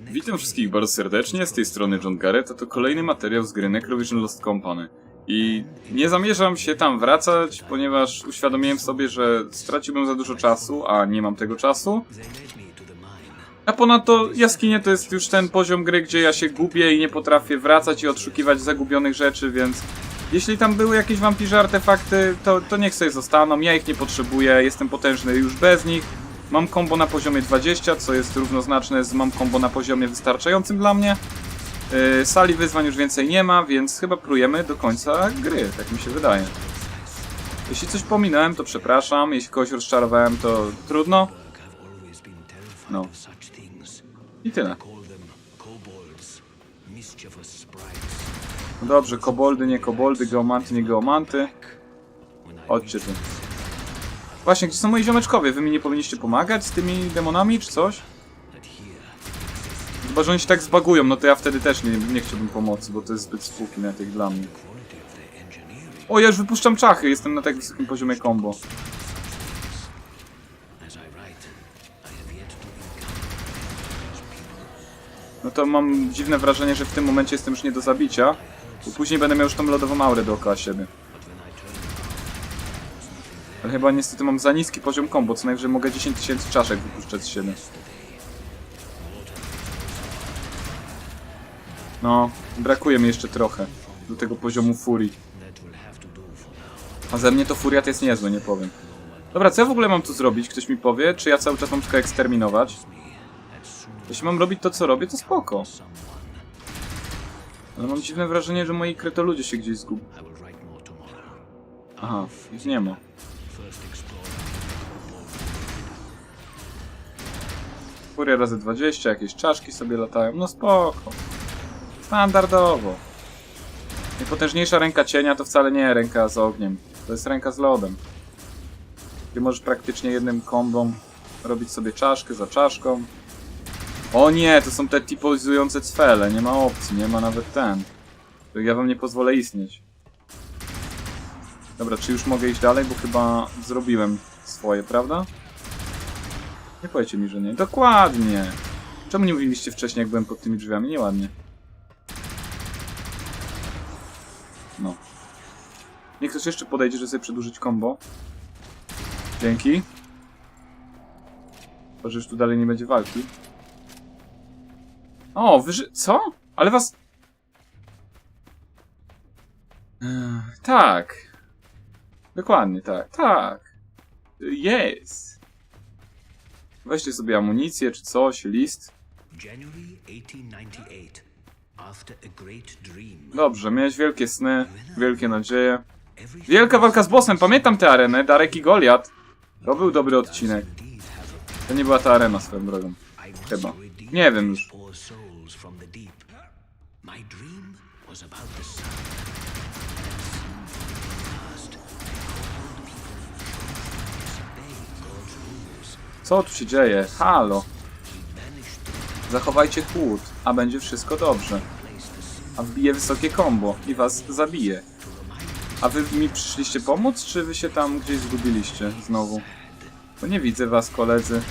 Witam wszystkich bardzo serdecznie, z tej strony John Garrett, a to kolejny materiał z gry Necrovision Lost Company. I nie zamierzam się tam wracać, ponieważ uświadomiłem sobie, że straciłbym za dużo czasu, a nie mam tego czasu. A ponadto jaskinie to jest już ten poziom gry, gdzie ja się gubię i nie potrafię wracać i odszukiwać zagubionych rzeczy, więc jeśli tam były jakieś wampirze artefakty, to, to niech sobie zostaną, ja ich nie potrzebuję, jestem potężny już bez nich. Mam combo na poziomie 20, co jest równoznaczne z mam combo na poziomie wystarczającym dla mnie. Yy, sali wyzwań już więcej nie ma, więc chyba prujemy do końca gry, tak mi się wydaje. Jeśli coś pominąłem, to przepraszam, jeśli kogoś rozczarowałem, to trudno. No. I tyle. No dobrze, koboldy, nie koboldy, geomanty, nie geomanty. Chodźcie. Właśnie, gdzie są moi ziomeczkowie? Wy mi nie powinniście pomagać z tymi demonami, czy coś? Chyba, że oni się tak zbagują, no to ja wtedy też nie, nie chciałbym pomocy, bo to jest zbyt spółki tych dla mnie. O, ja już wypuszczam czachy, jestem na tak wysokim poziomie combo. No to mam dziwne wrażenie, że w tym momencie jestem już nie do zabicia, bo później będę miał już tą lodową aurę dookoła siebie. Chyba niestety mam za niski poziom combo, co najwyżej mogę 10 tysięcy czaszek wypuszczać z siebie. No, brakuje mi jeszcze trochę do tego poziomu furii. A ze mnie to furiat jest niezły, nie powiem. Dobra, co ja w ogóle mam tu zrobić? Ktoś mi powie? Czy ja cały czas mam tylko eksterminować? Jeśli mam robić to, co robię, to spoko. Ale mam dziwne wrażenie, że moi krytoludzie się gdzieś zgubią. Aha, ich nie ma. Furia razy 20, jakieś czaszki sobie latają. No spoko. Standardowo. Najpotężniejsza ręka cienia to wcale nie ręka z ogniem. To jest ręka z lodem. Gdzie możesz praktycznie jednym kombą robić sobie czaszkę za czaszką. O nie, to są te typoizujące cfele. Nie ma opcji, nie ma nawet ten. Ja wam nie pozwolę istnieć. Dobra, czy już mogę iść dalej, bo chyba zrobiłem swoje, prawda? Nie powiecie mi, że nie. Dokładnie! Czemu nie mówiliście wcześniej, jak byłem pod tymi drzwiami? Nieładnie. No. Niech ktoś jeszcze podejdzie, żeby sobie przedłużyć combo. Dzięki. Chyba, że już tu dalej nie będzie walki. O, wyży... Co? Ale was... Tak. Dokładnie tak. Tak. Jest. Weźcie sobie amunicję czy coś, list. January 1898. After a great dream, Dobrze, miałeś wielkie sny, wielkie nadzieje. Wielka walka z bossem, pamiętam tę arenę, Darek i Goliat. To był dobry odcinek. To nie była ta arena swoją drogą. Chyba. Nie wiem już. Co tu się dzieje? Halo. Zachowajcie chłód, a będzie wszystko dobrze. A wbije wysokie kombo i was zabije. A wy mi przyszliście pomóc, czy wy się tam gdzieś zgubiliście znowu? Bo nie widzę was, koledzy.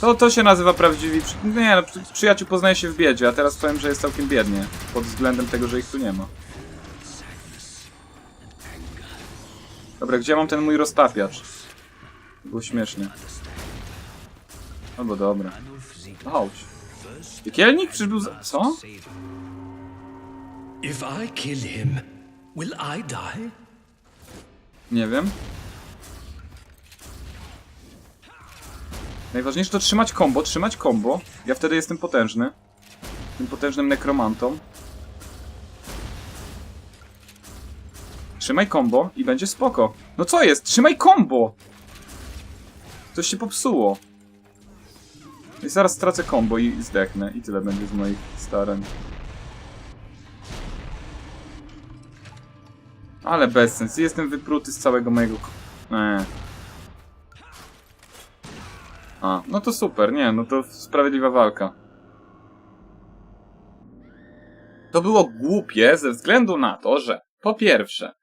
To, to się nazywa prawdziwi... przy- Nie, no, przy- przyjaciół poznaje się w biedzie, a teraz powiem, że jest całkiem biednie. Pod względem tego, że ich tu nie ma. Dobra, gdzie mam ten mój roztapiacz? Było śmiesznie. Albo dobra. Anulf Ziegler No chodź. Piekielnik? Czyż był za... Co? If I kill him, will I die? Nie wiem. Najważniejsze to trzymać combo, trzymać combo. Ja wtedy jestem potężny. Tym potężnym nekromantą. Trzymaj combo i będzie spoko. No co jest? Trzymaj combo! Coś się popsuło. I zaraz stracę combo i zdechnę. I tyle będzie z moich starań. Ale bez sens. Jestem wypruty z całego mojego... Eee. A, no to super, nie, no to sprawiedliwa walka. To było głupie ze względu na to, że po pierwsze,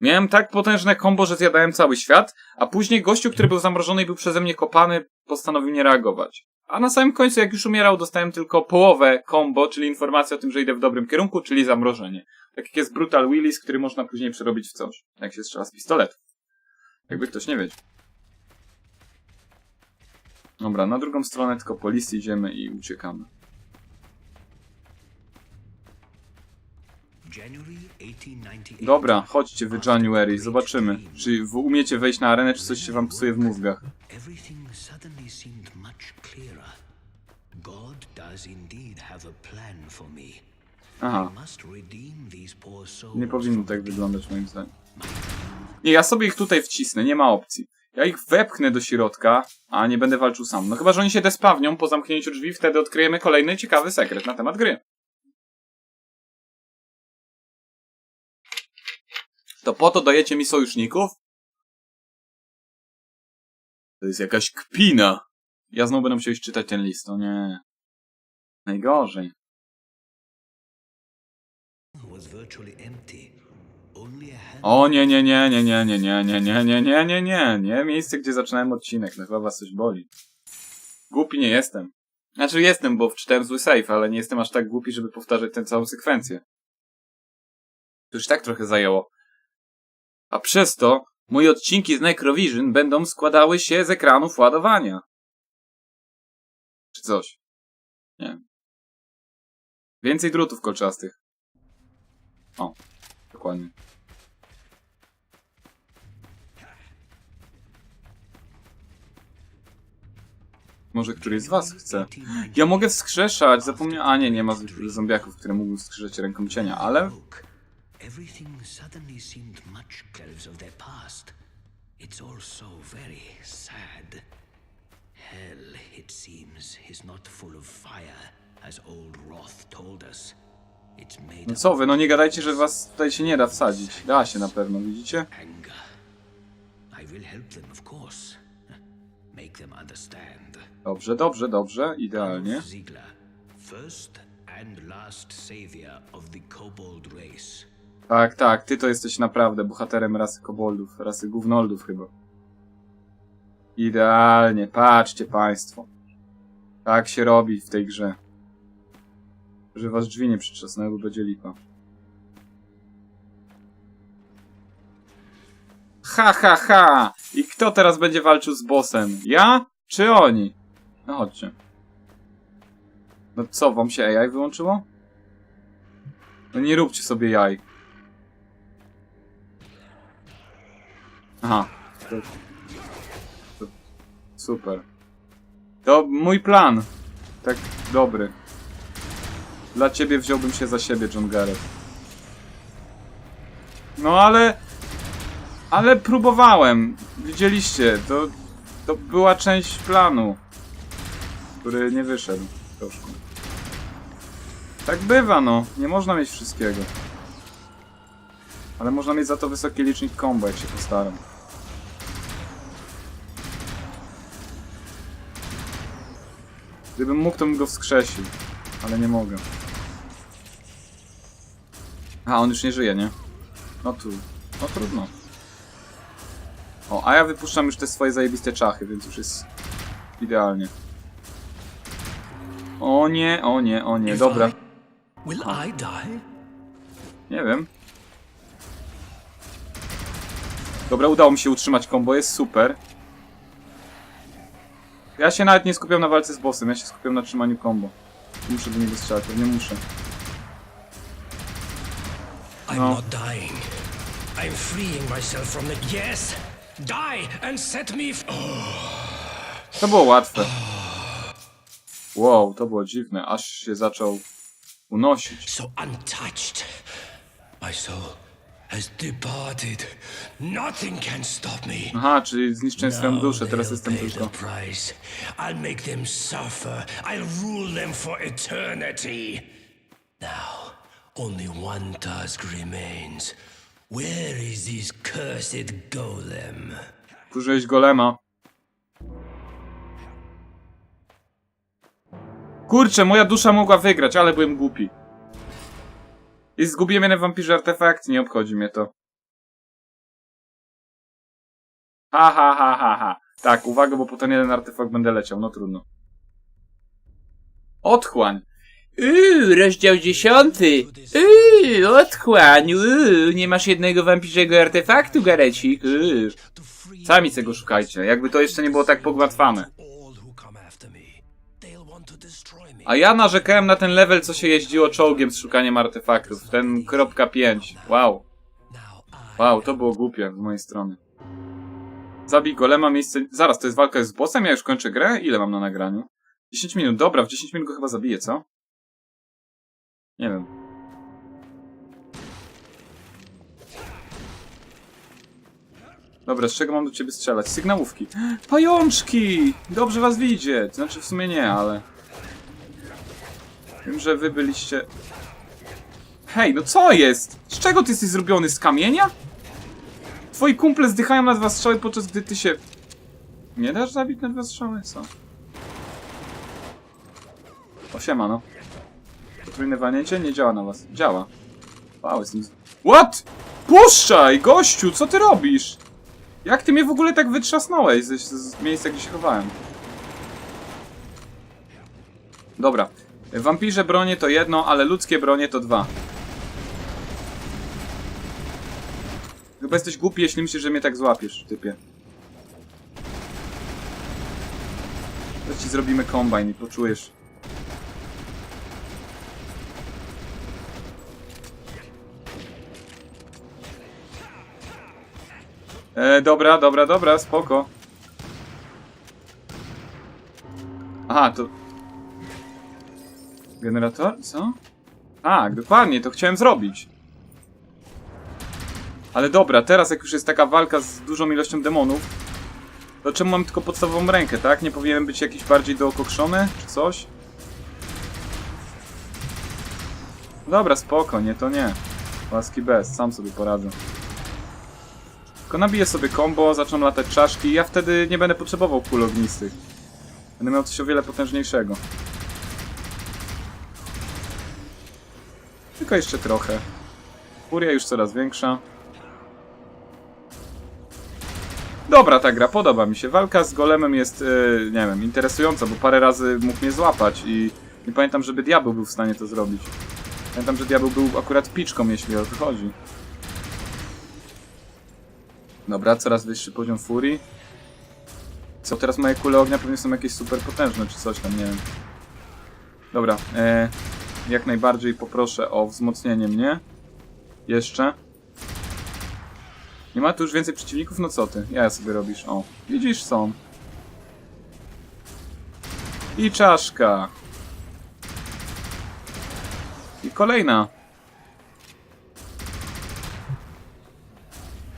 miałem tak potężne kombo, że zjadałem cały świat, a później gościu, który był zamrożony i był przeze mnie kopany, postanowił nie reagować. A na samym końcu, jak już umierał, dostałem tylko połowę combo, czyli informację o tym, że idę w dobrym kierunku, czyli zamrożenie. Tak jak jest Brutal Willis, który można później przerobić w coś, jak się strzela z pistoletu. Jakby ktoś nie wiedział. Dobra, na drugą stronę tylko po list idziemy i uciekamy. Dobra, chodźcie w January, zobaczymy. Czy umiecie wejść na arenę, czy coś się wam psuje w mózgach. Aha, nie powinno tak wyglądać moim zdaniem. Nie, ja sobie ich tutaj wcisnę, nie ma opcji. Ja ich wepchnę do środka, a nie będę walczył sam. No chyba, że oni się despawnią po zamknięciu drzwi, wtedy odkryjemy kolejny ciekawy sekret na temat gry. To po to dajecie mi sojuszników? To jest jakaś kpina. Ja znowu będę musiał iść czytać ten list, o nie. Najgorzej. O nie, nie, nie, nie, nie, nie, nie, nie, nie, nie, nie, nie, nie, nie, miejsce, gdzie zaczynałem odcinek, no chyba was coś boli. Głupi nie jestem. Znaczy jestem, bo wczytałem zły save, ale nie jestem aż tak głupi, żeby powtarzać tę całą sekwencję. To już tak trochę zajęło. A przez to moje odcinki z Necrovision będą składały się z ekranów ładowania. Czy coś. Nie. Więcej drutów kolczastych. O, dokładnie. Może któryś z was chce. Ja mogę wskrzeszać, zapomniałem. A nie, nie ma zombiaków, które mógłbym wskrzeszać ręką cienia, ale. Everything suddenly seemed much closer of their past. It's all so very sad. Hell, it seems, is not full of fire, as old Roth told us. It's made No co wy, no nie gadajcie, że was tutaj się nie da wsadzić. Da się na pewno, widzicie? anger. I will help them, of course. Make them understand. Dobrze, dobrze, dobrze, idealnie. Ziegler, first and last savior of the Kobold race. Tak, tak, ty to jesteś naprawdę bohaterem rasy koboldów, rasy gównoldów chyba. Idealnie, patrzcie państwo. Tak się robi w tej grze. Że was drzwi nie przytrzasnęły, będzie lipa. Ha, ha, ha! I kto teraz będzie walczył z bossem? Ja? Czy oni? No chodźcie. No co, wam się AI wyłączyło? No nie róbcie sobie jaj. Aha. To, super. To mój plan. Tak dobry. Dla ciebie wziąłbym się za siebie, John Garrett. No ale... Ale próbowałem. Widzieliście, to, to była część planu, który nie wyszedł troszkę. Tak bywa, no. Nie można mieć wszystkiego. Ale można mieć za to wysoki licznik combo, jak się postaram. Gdybym mógł, to bym go wskrzesił. Ale nie mogę. A, on już nie żyje, nie? No tu. No trudno. O, a ja wypuszczam już te swoje zajebiste czachy, więc już jest idealnie. O nie, o nie, o nie, dobra. I- Will I die? Nie wiem. Dobra, udało mi się utrzymać combo, jest super. Ja się nawet nie skupiam na walce z bossem, ja się skupiam na trzymaniu combo. Muszę do niego strzelać, pewnie muszę. I'm No. not dying. I'm freeing myself from the. Yes! Die and set me. F- To było łatwe. Wow, to było dziwne, aż się zaczął unosić. so untouched. My soul has departed. Nothing can stop me. Aha, czyli zniszczyłem swoją duszę, teraz jestem tylko... price. I'll make them suffer. I'll rule them for eternity. Now, only one task remains. Where is this cursed golem? Kurzyłeś golema. Kurczę, moja dusza mogła wygrać, ale byłem głupi. I zgubiłem jeden wampirze artefakt, nie obchodzi mnie to. Ha, ha, ha, ha, ha. Tak, uwaga, bo po ten jeden artefakt będę leciał, no trudno. Otchłań. Uuu, rozdział dziesiąty. Uuu, otchłań. Uuu, nie masz jednego wampirzego artefaktu, Garecik. Uuu. Sami tego szukajcie, jakby to jeszcze nie było tak pogłatwane. A ja narzekałem na ten level, co się jeździło czołgiem z szukaniem artefaktów. Ten kropka 5. Wow. Wow, to było głupie z mojej strony. Zabij golema, miejsce... Zaraz, to jest walka z bossem? Ja już kończę grę? Ile mam na nagraniu? 10 minut. Dobra, w 10 minut go chyba zabiję, co? Nie wiem. Dobra, z czego mam do ciebie strzelać? Sygnałówki. Pajączki! Dobrze was widzieć. Znaczy w sumie nie, ale... Wiem, że wy byliście... Hej, no co jest? Z czego ty jesteś zrobiony? Z kamienia? Twoi kumple zdychają na dwa strzały, podczas gdy ty się... Nie dasz zabić na dwa strzały? Co? Osiema, no. Potrójne walnięcie nie działa na was. Działa. Wow, jestem... What? Puszczaj, gościu, co ty robisz? Jak ty mnie w ogóle tak wytrzasnąłeś z, z miejsca, gdzie się chowałem? Dobra. Wampirze bronie to jedno, ale ludzkie bronie to dwa. Chyba jesteś głupi, jeśli myślisz, że mnie tak złapiesz, typie. Ci zrobimy kombajn i poczujesz. E, dobra, dobra, dobra, spoko. Aha, to... Generator? Co? Tak, dokładnie, to chciałem zrobić. Ale dobra, teraz jak już jest taka walka z dużą ilością demonów, to czemu mam tylko podstawową rękę, tak? Nie powinienem być jakiś bardziej dookokszony, czy coś? Dobra, spoko, nie, to nie. Łaski bez, sam sobie poradzę. Tylko nabiję sobie combo, zaczną latać czaszki i ja wtedy nie będę potrzebował kul ognistych. Będę miał coś o wiele potężniejszego. Tylko jeszcze trochę. Furia już coraz większa. Dobra ta gra, podoba mi się. Walka z golemem jest, yy, nie wiem, interesująca, bo parę razy mógł mnie złapać i nie pamiętam, żeby diabeł był w stanie to zrobić. Pamiętam, że diabeł był akurat piczką, jeśli o to chodzi. Dobra, coraz wyższy poziom furii. Co, teraz moje kule ognia pewnie są jakieś super potężne, czy coś tam, nie wiem. Dobra, e, jak najbardziej poproszę o wzmocnienie mnie. Jeszcze. Nie ma tu już więcej przeciwników? No co ty? Ja sobie robisz. O, widzisz, są. I czaszka. I kolejna.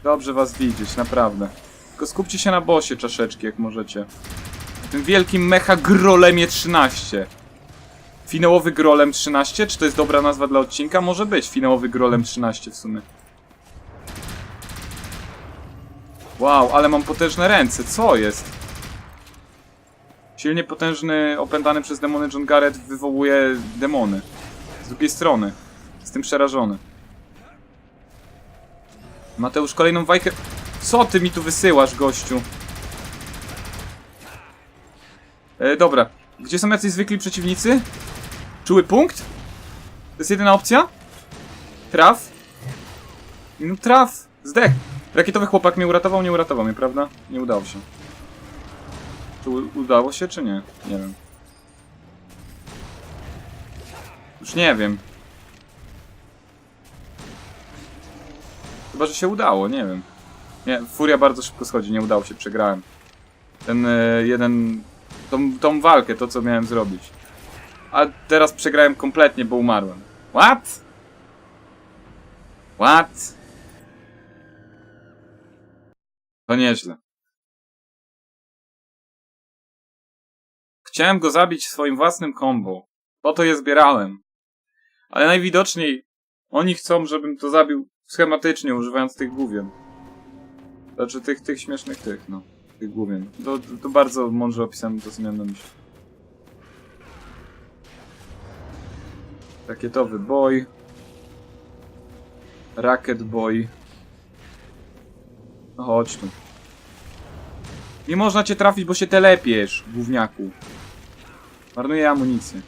Dobrze was widzieć, naprawdę. Tylko skupcie się na bosie czaszeczki, jak możecie. Na tym wielkim mecha grolemie 13. Finałowy grolem 13? Czy to jest dobra nazwa dla odcinka? Może być finałowy grolem 13 w sumie. Wow, ale mam potężne ręce, co jest? Silnie potężny, opętany przez demony John Garrett wywołuje demony. Z drugiej strony. Jestem przerażony. Mateusz, kolejną wajkę... Co ty mi tu wysyłasz, gościu? E, dobra. Gdzie są jacyś zwykli przeciwnicy? Czuły punkt? To jest jedyna opcja? Traf? No traf! Zdech! Rakietowy chłopak mnie uratował, nie uratował mnie, prawda? Nie udało się. Czy udało się, czy nie? Nie wiem. Już nie wiem. Chyba, że się udało, nie wiem. Nie, furia bardzo szybko schodzi, nie udało się, przegrałem. Ten e, jeden... Tą, tą walkę, to co miałem zrobić. A teraz przegrałem kompletnie, bo umarłem. What? What? To nieźle. Chciałem go zabić swoim własnym combo. Po to je zbierałem. Ale najwidoczniej oni chcą, żebym to zabił schematycznie, używając tych główien. Znaczy tych, tych śmiesznych tych, no. Tych główien. To, to, bardzo mądrze opisałem to, na myśli. Rakietowy boy. Racket boy. No chodź tu. Nie można cię trafić, bo się telepiesz, gówniaku. Marnuję amunicję.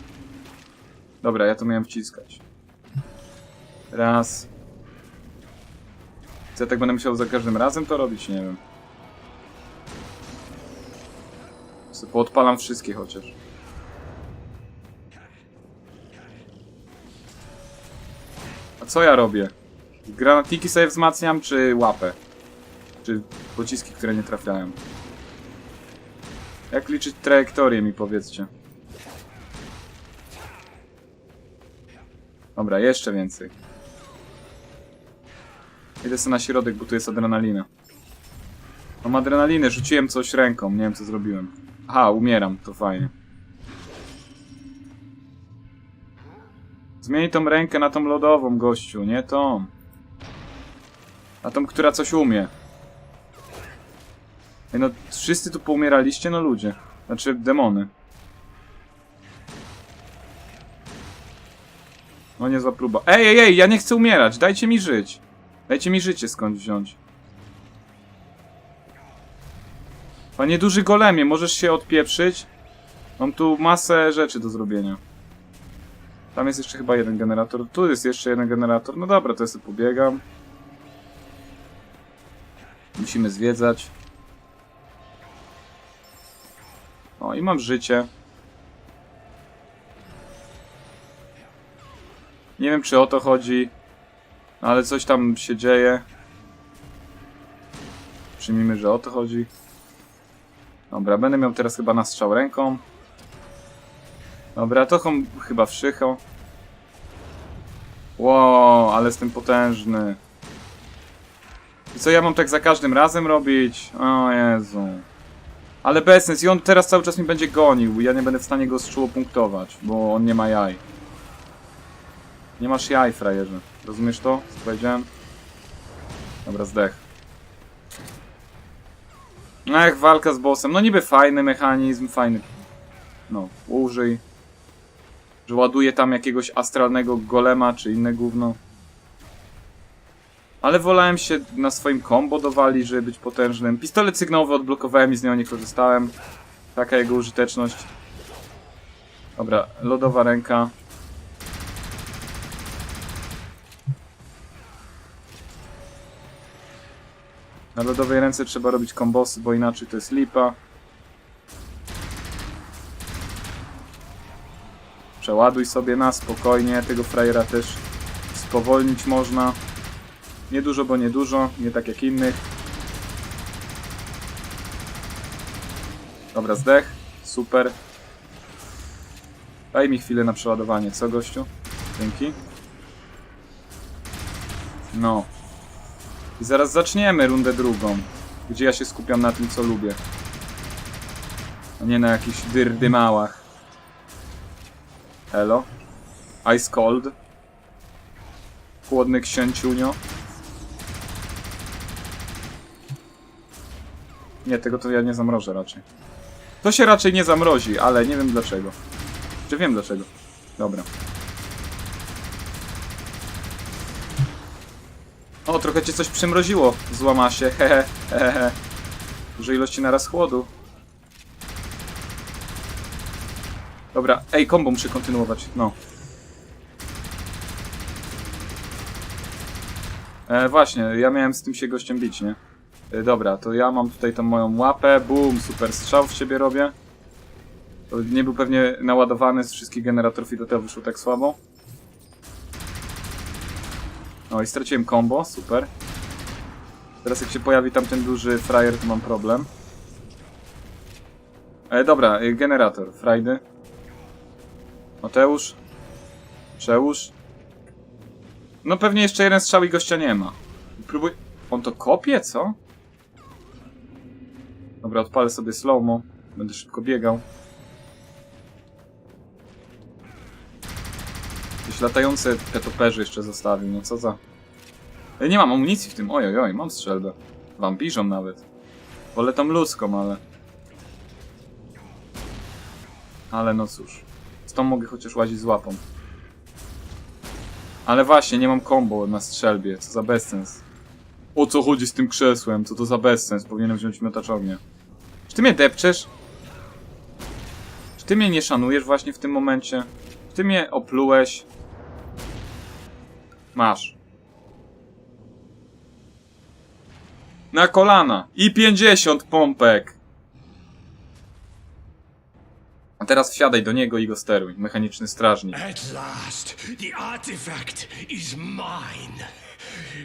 Dobra, ja to miałem wciskać. Raz. Co ja tak będę musiał za każdym razem to robić? Nie wiem. Co, poodpalam wszystkie chociaż. A co ja robię? Granatniki sobie wzmacniam, czy łapę? Czy pociski, które nie trafiają? Jak liczyć trajektorię mi powiedzcie? Dobra, jeszcze więcej. Idę sobie na środek, bo tu jest adrenalina. Mam adrenalinę, rzuciłem coś ręką, nie wiem co zrobiłem. Aha, umieram, to fajnie. Zmień tą rękę na tą lodową, gościu, nie tą. Na tą, która coś umie. Ej, no, wszyscy tu poumieraliście, no ludzie. Znaczy, demony. No niezła próba. Ej, ej, ej, ja nie chcę umierać, dajcie mi żyć. Dajcie mi życie skąd wziąć. Panie duży golemie, możesz się odpieprzyć? Mam tu masę rzeczy do zrobienia. Tam jest jeszcze chyba jeden generator. Tu jest jeszcze jeden generator. No dobra, to ja sobie pobiegam. Musimy zwiedzać. O, i mam życie. Nie wiem, czy o to chodzi, ale coś tam się dzieje. Przyjmijmy, że o to chodzi. Dobra, będę miał teraz chyba na strzał ręką. Dobra, to chyba wszychał. Wow, ale jestem potężny. I co ja mam tak za każdym razem robić? O Jezu. Ale bez sens. I on teraz cały czas mi będzie gonił. Ja nie będę w stanie go z czuło punktować, bo on nie ma jaj. Nie masz jaj, frajerze. Rozumiesz to? Co powiedziałem? Dobra, zdech. Jak walka z bossem. No niby fajny mechanizm, fajny. No, użyj. Że ładuje tam jakiegoś astralnego golema, czy inne gówno. Ale wolałem się na swoim combo dowalić, żeby być potężnym. Pistolet sygnałowy odblokowałem i z niego nie korzystałem. Taka jego użyteczność. Dobra, lodowa ręka. Na lodowej ręce trzeba robić kombosy, bo inaczej to jest lipa. Przeładuj sobie na spokojnie, tego frajera też spowolnić można. Nie dużo, bo nie dużo, nie tak jak innych. Dobra, zdech. Super. Daj mi chwilę na przeładowanie, co gościu? Dzięki. No. I zaraz zaczniemy rundę drugą, gdzie ja się skupiam na tym, co lubię. A nie na jakichś dyrdymałach. Hello? Ice cold. Chłodny księciunio. Nie, tego to ja nie zamrożę raczej. To się raczej nie zamrozi, ale nie wiem dlaczego. Czy wiem dlaczego. Dobra. O, trochę cię coś przymroziło, złama się, hehe, hehe. Duże ilości naraz chłodu. Dobra, ej, kombo muszę kontynuować, no. E, właśnie, ja miałem z tym się gościem bić, nie? E, dobra, to ja mam tutaj tą moją łapę, boom, super strzał w siebie robię. To nie był pewnie naładowany z wszystkich generatorów i do tego wyszło tak słabo. O, i straciłem combo, super. Teraz jak się pojawi tam ten duży frajer, to mam problem. E, dobra, e, generator, frajdy. Mateusz. Przełóż. No pewnie jeszcze jeden strzał i gościa nie ma. Próbuj... On to kopie, co? Dobra, odpalę sobie slowmo. Będę szybko biegał. Jakieś latające petoperzy jeszcze zostawił, no co za... Ja nie mam amunicji w tym, oj, oj, mam strzelbę. Wampirzą nawet. Wolę tą ludzką, ale... Ale no cóż. Tą mogę chociaż łazić z łapą. Ale właśnie, nie mam combo na strzelbie, co za bezsens. O co chodzi z tym krzesłem? Co to za bezsens? Powinienem wziąć miotacz ognia. Czy ty mnie depczesz? Czy ty mnie nie szanujesz właśnie w tym momencie? Czy ty mnie oplułeś? Masz. Na kolana. I 50 pompek. A teraz wsiadaj do niego i go steruj. Mechaniczny strażnik. At last, the artifact is mine.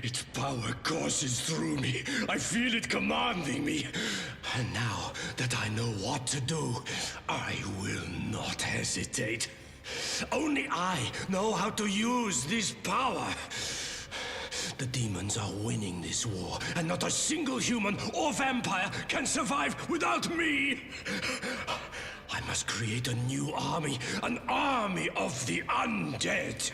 Its power courses through me. I feel it commanding me. And now that I know what to do, I will not hesitate. Only I know how to use this power. The demons are winning this war, and not a single human or vampire can survive without me. I must create a new army, an army of the undead.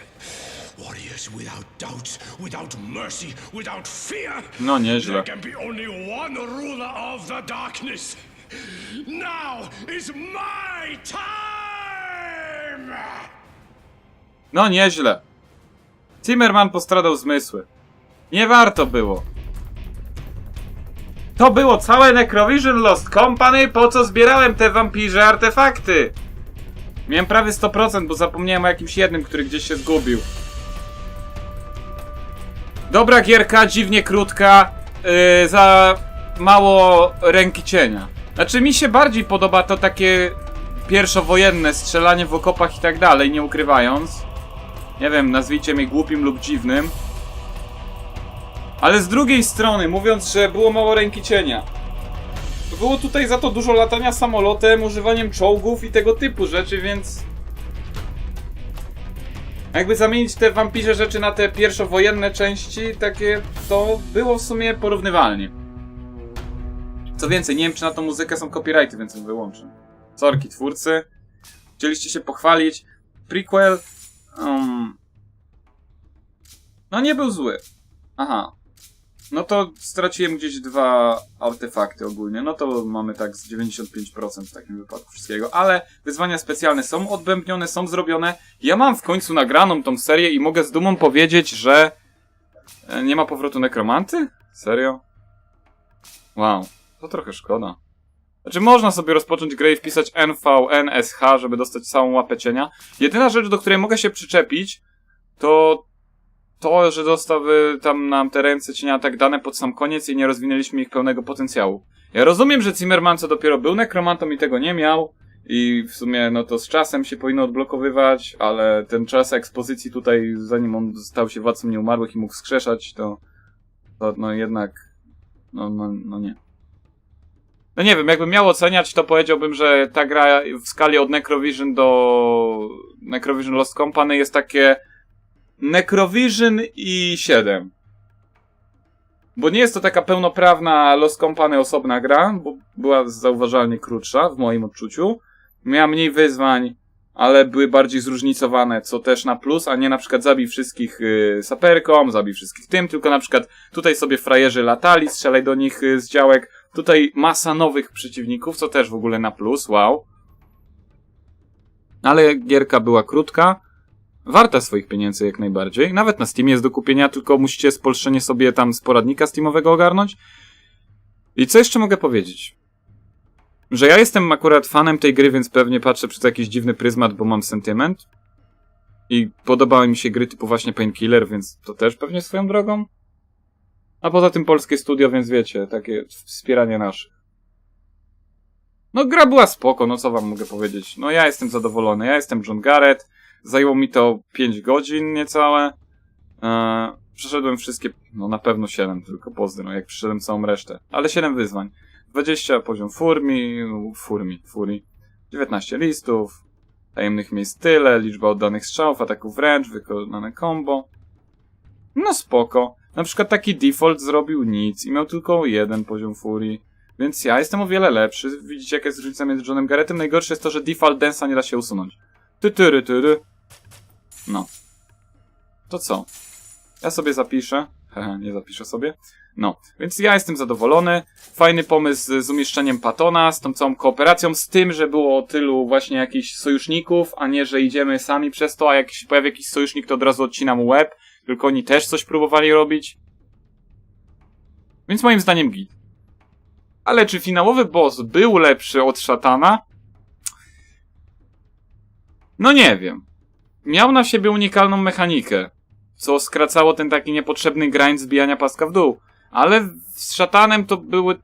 Warriors without doubts, without mercy, without fear. No nieźle. There can be only one ruler of the darkness. Now is my time! No nieźle. Zimmerman postradał zmysły. Nie warto było. To było całe Necrovision Lost Company, po co zbierałem te wampirze artefakty. Miałem prawie 100%, bo zapomniałem o jakimś jednym, który gdzieś się zgubił. Dobra gierka, dziwnie krótka, yy, za mało ręki cienia. Znaczy mi się bardziej podoba to takie pierwszowojenne strzelanie w okopach i tak dalej, nie ukrywając. Nie wiem, nazwijcie mnie głupim lub dziwnym. Ale z drugiej strony, mówiąc, że było mało ręki cienia. Było tutaj za to dużo latania samolotem, używaniem czołgów i tego typu rzeczy, więc... Jakby zamienić te wampirze rzeczy na te pierwszowojenne części, takie, to było w sumie porównywalnie. Co więcej, nie wiem czy na tą muzykę są copyrighty, więc ją wyłączę. Sorki twórcy. Chcieliście się pochwalić. Prequel Um, no nie był zły. Aha. No to straciłem gdzieś dwa artefakty ogólnie. No to mamy tak z 95% w takim wypadku wszystkiego. Ale wyzwania specjalne są odbębnione, są zrobione. Ja mam w końcu nagraną tą serię i mogę z dumą powiedzieć, że e, nie ma powrotu nekromanty? Serio? Wow. To trochę szkoda. Znaczy można sobie rozpocząć grę i wpisać NVNSH, żeby dostać całą łapę cienia. Jedyna rzecz, do której mogę się przyczepić, to to, że dostały tam nam te ręce cienia tak dane pod sam koniec i nie rozwinęliśmy ich pełnego potencjału. Ja rozumiem, że Zimmerman co dopiero był nekromantą i tego nie miał i w sumie no to z czasem się powinno odblokowywać, ale ten czas ekspozycji tutaj, zanim on stał się władcą nieumarłych i mógł wskrzeszać, to, to no jednak no, no, no nie. No nie wiem, jakbym miał oceniać, to powiedziałbym, że ta gra w skali od Necrovision do Necrovision Lost Company jest takie Necrovision i 7. Bo nie jest to taka pełnoprawna Lost Company osobna gra, bo była zauważalnie krótsza w moim odczuciu. Miała mniej wyzwań, ale były bardziej zróżnicowane, co też na plus, a nie na przykład zabij wszystkich y, saperką, zabij wszystkich tym, tylko na przykład tutaj sobie frajerzy latali, strzelaj do nich y, z działek, Tutaj masa nowych przeciwników, co też w ogóle na plus, wow. Ale gierka była krótka, warta swoich pieniędzy jak najbardziej. Nawet na Steamie jest do kupienia, tylko musicie spolszczenie sobie tam z poradnika Steamowego ogarnąć. I co jeszcze mogę powiedzieć? Że ja jestem akurat fanem tej gry, więc pewnie patrzę przez jakiś dziwny pryzmat, bo mam sentyment. I podobały mi się gry typu właśnie Painkiller, więc to też pewnie swoją drogą. A poza tym polskie studio, więc wiecie, takie wspieranie naszych. No gra była spoko, no co wam mogę powiedzieć. No ja jestem zadowolony, ja jestem John Garrett. Zajęło mi to 5 godzin niecałe. Eee, przeszedłem wszystkie, no na pewno 7 tylko, pozdro, jak przeszedłem całą resztę. Ale 7 wyzwań. 20 poziom furmi, furmi, furii. 19 listów, tajemnych miejsc tyle, liczba oddanych strzałów, ataków wręcz, wykonane combo. No spoko. Na przykład taki default zrobił nic i miał tylko jeden poziom furii. Więc ja jestem o wiele lepszy. Widzicie jaka jest różnica między Johnem Garrettem? Najgorsze jest to, że default densa nie da się usunąć. Ty, tyry, tyry. No. To co? Ja sobie zapiszę. Hehe, nie zapiszę sobie. No, więc ja jestem zadowolony. Fajny pomysł z umieszczeniem Patona, z tą całą kooperacją, z tym, że było tylu właśnie jakichś sojuszników, a nie, że idziemy sami przez to, a jak się pojawi jakiś sojusznik, to od razu odcinam łeb. Tylko oni też coś próbowali robić. Więc moim zdaniem git. Ale czy finałowy boss był lepszy od szatana? No nie wiem. Miał na siebie unikalną mechanikę, co skracało ten taki niepotrzebny grind zbijania paska w dół. Ale z szatanem to były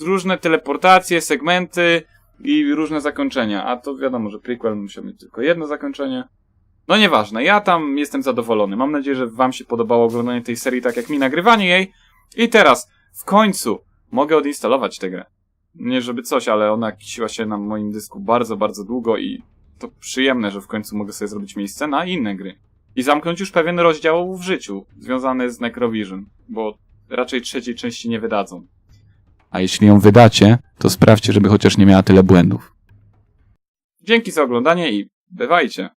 różne teleportacje, segmenty i różne zakończenia. A to wiadomo, że prequel musiał mieć tylko jedno zakończenie. No nieważne, ja tam jestem zadowolony. Mam nadzieję, że wam się podobało oglądanie tej serii tak jak mi nagrywanie jej. I teraz, w końcu, mogę odinstalować tę grę. Nie żeby coś, ale ona kisiła się na moim dysku bardzo, bardzo długo i to przyjemne, że w końcu mogę sobie zrobić miejsce na inne gry. I zamknąć już pewien rozdział w życiu, związany z Necrovision, bo raczej trzeciej części nie wydadzą. A jeśli ją wydacie, to sprawdźcie, żeby chociaż nie miała tyle błędów. Dzięki za oglądanie i bywajcie.